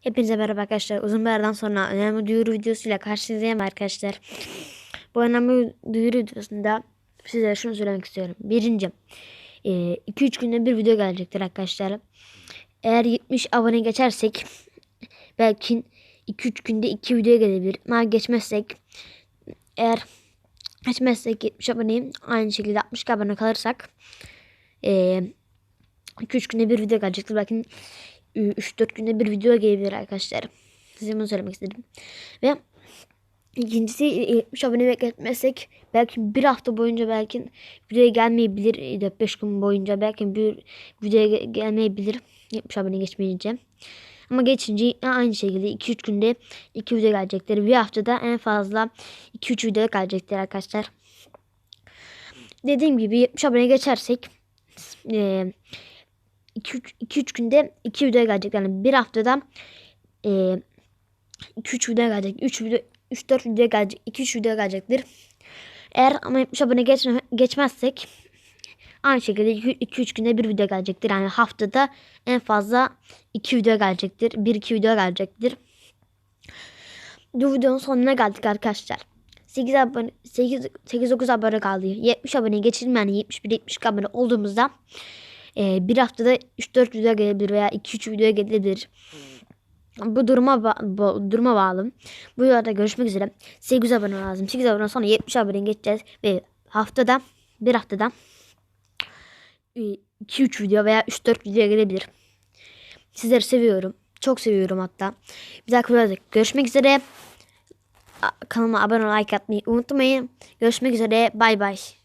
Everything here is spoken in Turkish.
Hepinize merhaba arkadaşlar. Uzun bir aradan sonra önemli duyuru videosuyla karşınızdayım arkadaşlar. Bu önemli duyuru videosunda size şunu söylemek istiyorum. Birinci, 2-3 günde bir video gelecektir arkadaşlar. Eğer 70 abone geçersek belki 2-3 günde 2 video gelebilir. Ama geçmezsek eğer geçmezsek 70 aboneyim aynı şekilde 60 abone kalırsak e, 2-3 günde bir video gelecektir. Belki 3-4 günde bir video gelebilir arkadaşlar. Size bunu söylemek istedim. Ve ikincisi 70 abone bekletmezsek belki bir hafta boyunca belki videoya gelmeyebilir. 4-5 gün boyunca belki bir videoya ge- gelmeyebilir. 70 abone geçmeyince. Ama geçince aynı şekilde 2-3 günde 2 video gelecektir. Bir haftada en fazla 2-3 video gelecektir arkadaşlar. Dediğim gibi 70 abone geçersek eee 2-3 günde 2 video gelecek. Yani bir haftada 2-3 video gelecek. 3 video 3-4 video gelecek. 2-3 video gelecektir. Eğer ama 70 abone geçme, geçmezsek aynı şekilde 2-3 günde bir video gelecektir. Yani haftada en fazla 2 video gelecektir. 1-2 video gelecektir. Bu videonun sonuna geldik arkadaşlar. 8 abone 8 8 9 abone kaldı. 70 abone geçelim yani 71 70 abone olduğumuzda e, bir haftada 3-4 video gelebilir veya 2-3 video gelebilir. Bu duruma ba- bu duruma bağlı. Bu videoda görüşmek üzere. 8 abone lazım. 8 abone sonra 70 abone geçeceğiz ve haftada bir haftada 2-3 video veya 3-4 video gelebilir. Sizleri seviyorum. Çok seviyorum hatta. Bir dahaki videoda görüşmek üzere. Kanalıma abone like atmayı unutmayın. Görüşmek üzere. Bay bay.